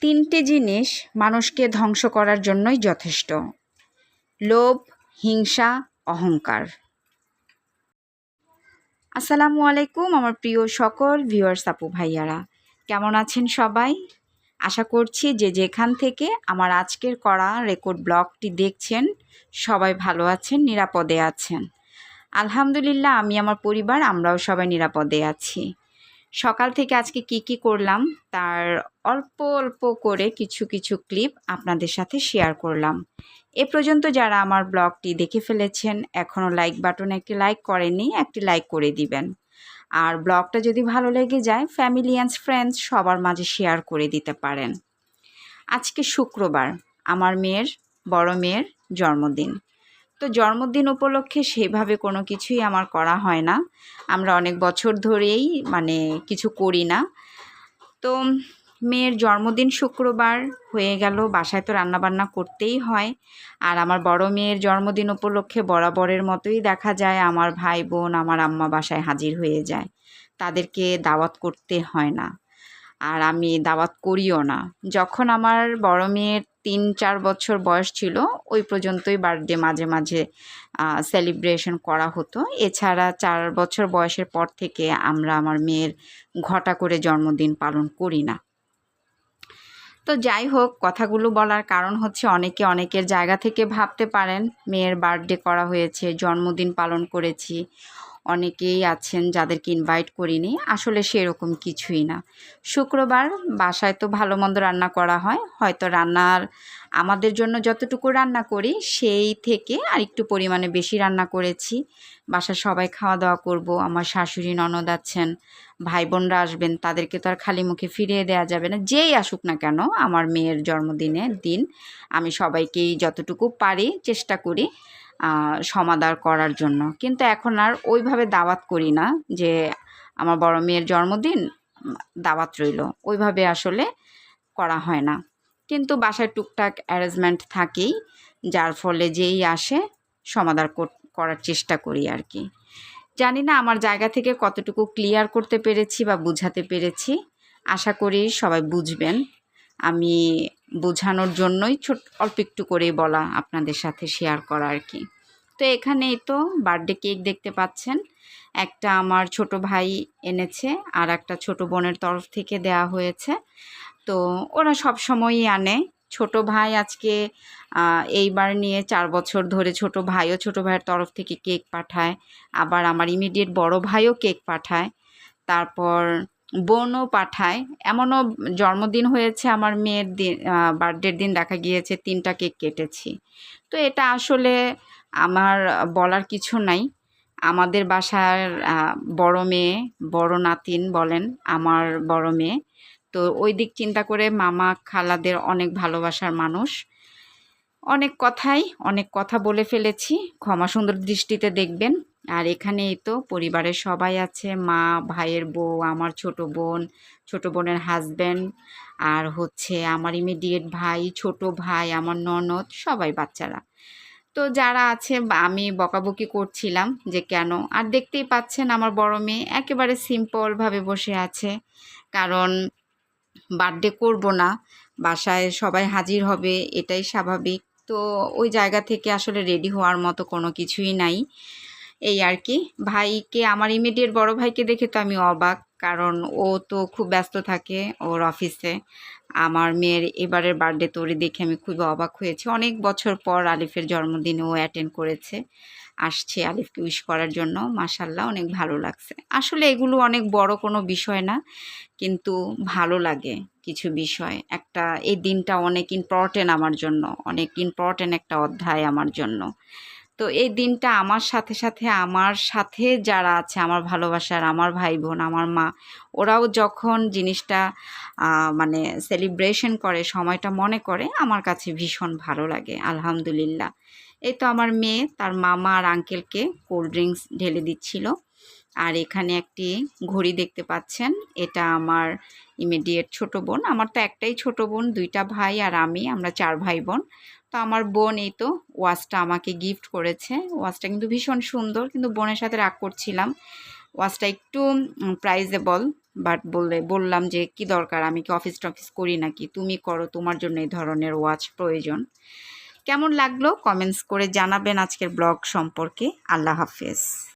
তিনটে জিনিস মানুষকে ধ্বংস করার জন্যই যথেষ্ট। লোভ, হিংসা, অহংকার। আসসালামু আলাইকুম আমার প্রিয় সকল ভিউয়ার্স আপু ভাইয়ারা। কেমন আছেন সবাই? আশা করছি যে যেখান থেকে আমার আজকের করা রেকর্ড ব্লগটি দেখছেন, সবাই ভালো আছেন, নিরাপদে আছেন। আলহামদুলিল্লাহ, আমি আমার পরিবার, আমরাও সবাই নিরাপদে আছি। সকাল থেকে আজকে কি কি করলাম তার অল্প অল্প করে কিছু কিছু ক্লিপ আপনাদের সাথে শেয়ার করলাম। এ পর্যন্ত যারা আমার ব্লগটি দেখে ফেলেছেন, এখনও লাইক বাটনে একটি লাইক করেননি, একটি লাইক করে দিবেন। আর ব্লগটা যদি ভালো লেগে যায়, ফ্যামিলি অ্যান্ড ফ্রেন্ডস সবার মাঝে শেয়ার করে দিতে পারেন। আজকে শুক্রবার, আমার মেয়ের, বড় মেয়ের জন্মদিন। তো জন্মদিন উপলক্ষে সেভাবে কোনো কিছুই আমার করা হয় না। আমরা অনেক বছর ধরেই মানে কিছু করি না। তো মেয়ের জন্মদিন শুক্রবার হয়ে গেল, বাসায় তো রান্নাবান্না করতেই হয়। আর আমার বড় মেয়ের জন্মদিন উপলক্ষে বরাবরের মতোই দেখা যায়, আমার ভাই বোন আমার আম্মা বাসায় হাজির হয়ে যায়। তাদেরকে দাওয়াত করতে হয় না। আর আমি দাওয়াত করিও না। যখন আমার বড় মেয়ের তিন চার বছর বয়স ছিল ওই পর্যন্তই বার্থডে মাঝে মাঝে সেলিব্রেশন করা হতো। এছাড়া চার বছর বয়সের পর থেকে আমরা আমার মেয়ের ঘটা করে জন্মদিন পালন করি না। তো যাই হোক, কথাগুলো বলার কারণ হচ্ছে অনেকে অনেকের জায়গা থেকে ভাবতে পারেন, মেয়ের বার্থডে করা হয়েছে, জন্মদিন পালন করেছি। অনেকেই আছেন যাদেরকে ইনভাইট করিনি, আসলে সেরকম কিছুই না। শুক্রবার বাসায় তো ভালো মন্দ রান্না করা হয়, হয়তো রান্নার আমাদের জন্য যতটুকু রান্না করি সেই থেকে আর একটু পরিমাণে বেশি রান্না করেছি। বাসার সবাই খাওয়া দাওয়া করব, আমার শাশুড়ি, ননদ আছেন ভাই বোনরা আসবেন, তাদেরকে তো আর খালি মুখে ফিরিয়ে দেওয়া যাবে না। যেই আসুক না কেন, আমার মেয়ের জন্মদিনের দিন আমি সবাইকেই যতটুকু পারি চেষ্টা করি সমাদার করার জন্য। কিন্তু এখন আর ওইভাবে দাওয়াত করি না যে আমার বড় মেয়ের জন্মদিন, দাওয়াত রইল। ওইভাবে আসলে করা হয় না। কিন্তু বাসায় টুকটাক অ্যারেঞ্জমেন্ট থাকেই, যার ফলে যেই আসে সমাধান করার চেষ্টা করি আর কি। জানি না আমার জায়গা থেকে কতটুকু ক্লিয়ার করতে পেরেছি বা বুঝাতে পেরেছি। আশা করি সবাই বুঝবেন। আমি বোঝানোর জন্যই ছোট, অল্প একটু করেই বলা আপনাদের সাথে শেয়ার করা আর কি। তো এখানেই তো বার্থডে কেক দেখতে পাচ্ছেন। একটা আমার ছোট ভাই এনেছে আর একটা ছোট বোনের তরফ থেকে দেয়া হয়েছে। তো ওরা সব সময়ই আনে। ছোট ভাই আজকে এইবার নিয়ে চার বছর ধরে ছোট ভাইও ছোট ভাইয়ের তরফ থেকে কেক পাঠায়। আবার আমার ইমিডিয়েট বড় ভাইও কেক পাঠায়। তারপর বোনও পাঠায়। এমনও জন্মদিন হয়েছে, আমার মেয়ের দিন বার্থডের দিন দেখা গিয়েছে, তিনটা কেক কেটেছি। তো এটা আসলে আমার বলার কিছু নাই। আমাদের বাসার বড় মেয়ে, বড় নাতিন বলেন, আমার বড় মেয়ে। তো ওই দিক চিন্তা করে মামা খালাদের অনেক ভালোবাসার মানুষ। অনেক কথাই, অনেক কথা বলে ফেলেছি। ক্ষমা সুন্দর দৃষ্টিতে দেখবেন। আর এখানে এই তো পরিবারের সবাই আছে, মা, ভাইয়ের বউ, আমার ছোট বোন, ছোট বোনের হাজব্যান্ড আর হচ্ছে আমার ইমিডিয়েট ভাই, ছোট ভাই, আমার ননদ, সবাই বাচ্চারা। তো যারা আছে আমি বকাবকি করছিলাম যে কেন? আর দেখতেই পাচ্ছেন আমার বড় মেয়ে একেবারে সিম্পলভাবে বসে আছে, কারণ বার্থডে করব না, বাসায় সবাই হাজির হবে, এটাই স্বাভাবিক। তো ওই জায়গা থেকে আসলে রেডি হওয়ার মতো কোনো কিছুই নাই। এই আর কি। ভাইকে, আমার ইমিডিয়েট বড় ভাইকে দেখে তো আমি অবাক, কারণ ও তো খুব ব্যস্ত থাকে ওর অফিসে আমার মেয়ের এবারের বার্থডে তোরে দেখে আমি খুবই অবাক হয়েছি। অনেক বছর পর আলিফের জন্মদিনে ও অ্যাটেন্ড করেছে, আসছে আলিফকে উইশ করার জন্য। মাসাল্লাহ অনেক ভালো লাগছে। আসলে এগুলো অনেক বড় কোনো বিষয় না, কিন্তু ভালো লাগে কিছু বিষয়। একটা, এই দিনটা অনেক ইম্পর্টেন্ট আমার জন্য, অনেক ইম্পর্টেন্ট একটা অধ্যায় আমার জন্য। তো এই দিনটা আমার সাথে সাথে আমার সাথে যারা আছে, আমার ভালোবাসার, আমার ভাই বোন আমার মা, ওরাও যখন জিনিসটা মানে সেলিব্রেশন করে, সময়টা মনে করে, আমার কাছে ভীষণ ভালো লাগে, আলহামদুলিল্লাহ। এই তো আমার মেয়ে, তার মামা আর আঙ্কেলকে কোল্ড ড্রিঙ্কস ঢেলে দিচ্ছিল। আর এখানে একটি ঘড়ি দেখতে পাচ্ছেন, এটা আমার ইমিডিয়েট ছোট বোন। আমার তো একটাই ছোট বোন, দুইটা ভাই আর আমি, আমরা চার ভাই বোন তো আমার বোন এই তো ওয়াচটা আমাকে গিফট করেছে। ওয়াচটা কিন্তু ভীষণ সুন্দর, কিন্তু বোনের সাথে রাগ করছিলাম। ওয়াচটা একটু প্রাইজেবল বাট বললে, বললাম যে, কি দরকার? আমি কি অফিস টফিস করি নাকি? তুমি করো, তোমার জন্য এই ধরনের ওয়াচ প্রয়োজন। কেমন লাগল? কমেন্টস করে জানাবেন আজকের ব্লগ সম্পর্কে। আল্লাহ হাফেজ।